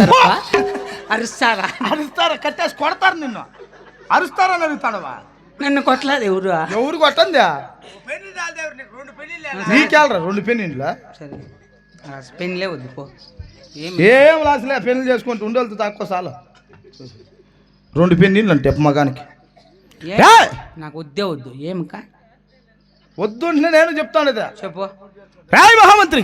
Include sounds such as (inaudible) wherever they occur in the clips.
అరుస్తారా (laughs) అరుస్తారా? అరుస్తారా? కట్టేసి కొడతారు నిన్ను. అరుస్తారని అడుగుతాడవా నన్ను కొట్టలేదు ఎవరు? ఎవరు కొట్టందా? నీకేళ్ళరా రెండు పెన్నిండ్లా సరే. ఆ, పెన్లే వద్దు పో. ఏం? ఏం లాసలే పెన్నులు చేసుకుంటూ ఉండేది తక్కువ సాల రెండు పెన్నిళ్ళు అంటే మగానికి. ఏం? ఏయ్! నాకు వద్దే వద్దు. ఏం కా? వద్దు అంటే నేను చెప్తాను చెప్పు. రాయ్ మహామంత్రి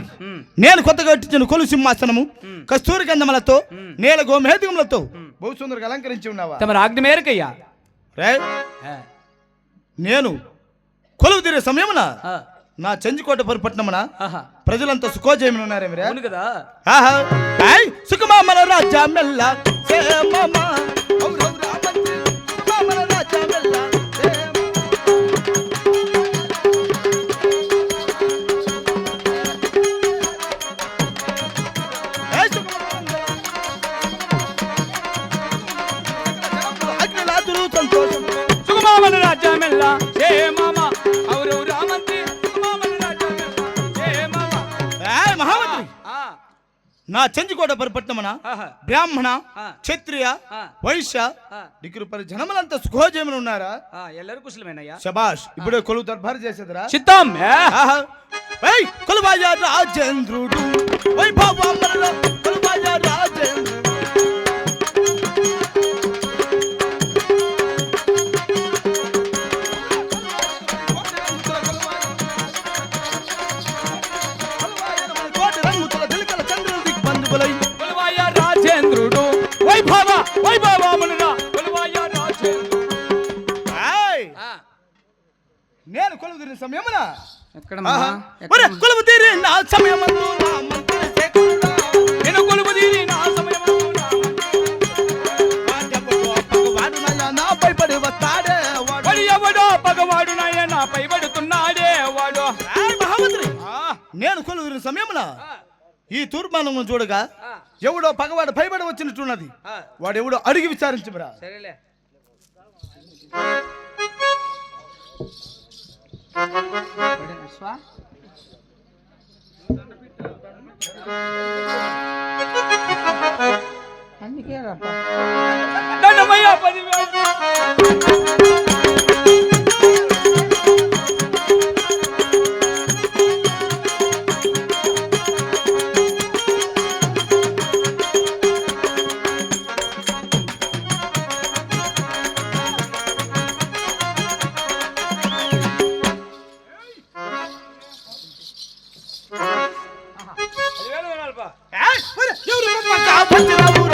నేను కొత్తగా కట్టించిన కొలు సింహాసనము. కస్తూరి గంధములతో నేల గోమేధికములతో బహుసుందరికి అలంకరించి ఉన్నావా? తమరు ఆజ్ఞ మేరకయ్యా? రాయ్ నేను కొలువు తీరే సమయమున నా చంజికోట పరిపట్నమున ప్రజలంతా సుఖోజయమున ఉన్నారే మీరే అవును కదా సుఖమామల రాజా మెల్ల బ్రాహ్మణ ఆ. క్షత్రియ ఆ, వైశ్య ఆ, డిగ్రీ పరి జనములంతా సుఖోజయమున ఉన్నారా? ఆ, ఎల్లరూ కుశలమేనయ్యా. శబాష్ ఇప్పుడే కొలువు దర్బారు చేసేదిరా. ఏయ్, కొలువాయ రాజేంద్రుడు? వైభవములలో కొలువాయ రాజేంద్రుడు? తీరిన సమయమున? ఎక్కడ తీరి నా సమయమందు నా. నేను కొలువు తీరి నా నాపై పడి వస్తాడే. వాడు. వాడు ఎవడో పగవాడు నాయ నాపై పడుతున్నాడే వాడు. ఏయ్, మహామంత్రి! ఆ, నేను కొలువురిన సమయమున ఈ తూర్మానము చూడగా ఎవడో పగవాడు భయపడి వచ్చినట్టున్నది. వాడు ఎవడో అడిగి విచారించమరా. సరేలే. స్వా అందుకే దండమయ్య ఎవరు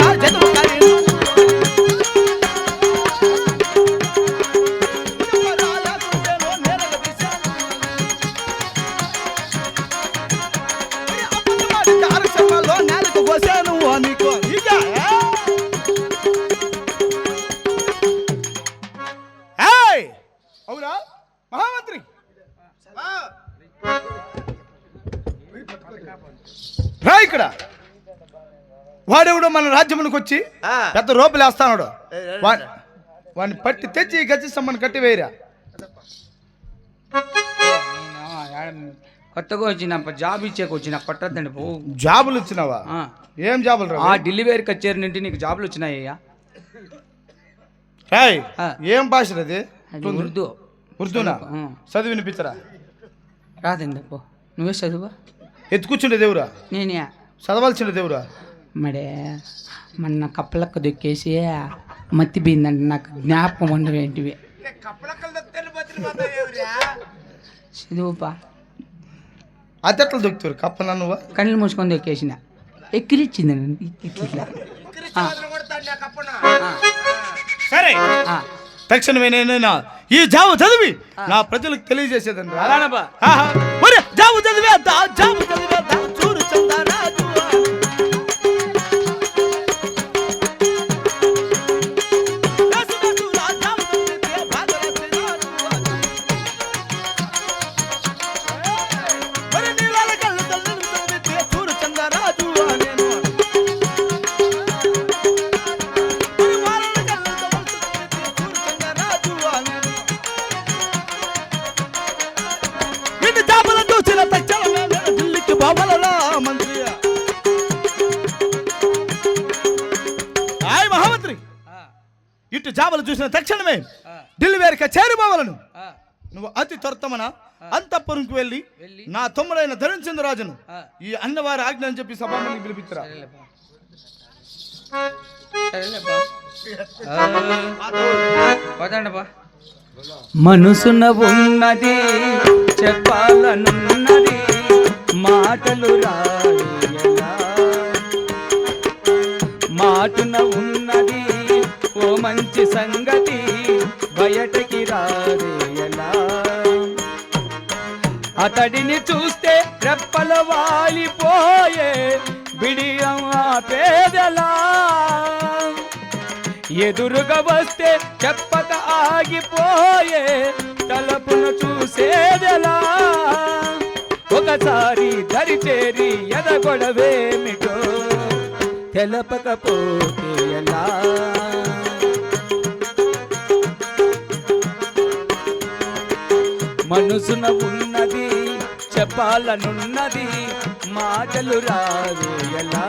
వాడెవడో మన రాజ్యమునికి వచ్చి పెద్ద రోపులు వేస్తాడు వాడిని పట్టి తెచ్చి గచ్చి సమ్మని కట్టి వేయరా కొత్తగా వచ్చిన జాబ్ ఇచ్చేకి వచ్చిన కొట్టద్దండి పో. జాబులు ఇచ్చినావా? ఆ. ఏం జాబులు ఆ రా డెలివరీ కచేరి నుండి నీకు జాబులు వచ్చినాయ్యా రాయ్. ఏం భాష అది? ఉర్దూ. ఉర్దూనా. చదివి వినిపించరా? రాదండి పో. నువ్వే చదువు. ఎత్తుకూర్చుండే దేవురా నేనే. చదవాల్సిన దేవురా మడే మొన్న కప్పలక్క దొక్కేసి మత్తి నాకు జ్ఞాపకం ఉండవేంటివి చదువుపా అతెట్లు దొక్కుతారు కప్ప నువ్వు కళ్ళు మూసుకొని దొక్కేసిన ఎక్కిరిచ్చింది నన్ను. ఇట్లా ఆ. ఆ. సరే ఆ. తక్షణమే నేను ఈ జాబు చదివి నా ప్రజలకు తెలియజేసేదండి. అలానబ్బా. జాబు చదివేద్దా జాబు చదివేద్దా ఆయ్ మహామంత్రి. ఇటు జాబలు చూసిన తక్షణమే ఢిల్లీ వేరక చేరుబోవలను. నువ్వు అతి త్వరతమన అంతఃపురంకి వెళ్ళి నా తమ్ముడైన ధరించంద్రరాజును ఈ అన్నవారి ఆజ్ఞ అని చెప్పి సభామణి పిలిపించరా పోతాండపా. మనసునవున్నది మనసున ఉన్నది చెప్పాలనున్నది మాటలు రాదు మాటున ఉన్నది ఓ మంచి సంగతి బయటకి రారేయలా అతడిని చూస్తే రెప్పల వాలిపోయే బిడి ఎదురుగా వస్తే చెప్పక ఆగిపోయే తలపును చూసేదెలా? ఒకసారి దరి చేరి ఎదగొడవేమిటో తెలపకపోతే ఎలా? మనసున ఉన్నది చెప్పాలనున్నది మాటలు రాదు ఎలా?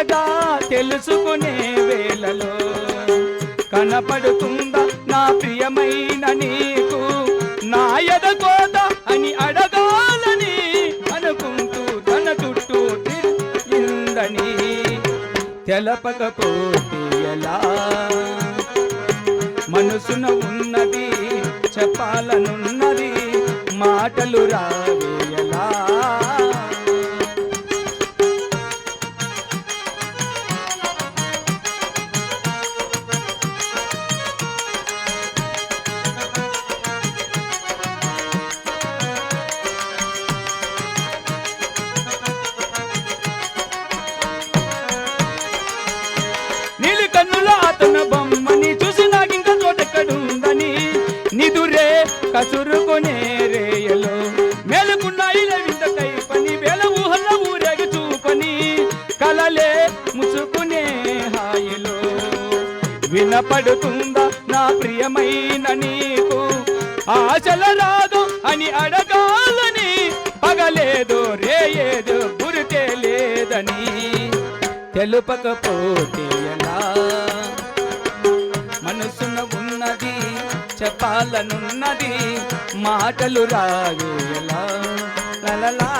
కొత్తగా తెలుసుకునే వేళలో? కనపడుతుందా నా ప్రియమైన నీకు? నా ఎదగోద అని అడగాలని అనుకుంటూ తన చుట్టూ ఇందని తెలపకపోతే ఎలా? మనసున ఉన్నది చెప్పాలనున్నది మాటలు రావేయలా కసురుకునే రేయలో. మేలుకున్నాయి వింత పని వేల ఊహల ఊరేగి చూపని కలలే ముసుకునే హాయిలో. వినపడుతుందా నా ప్రియమైన నీకు? ఆశల రాదు అని అడగాలని పగలేదో రేయేదో గురితే లేదని. తెలుపకపోతే ఎలా? చెప్పాలనున్నది మాటలు రావేలా లలలా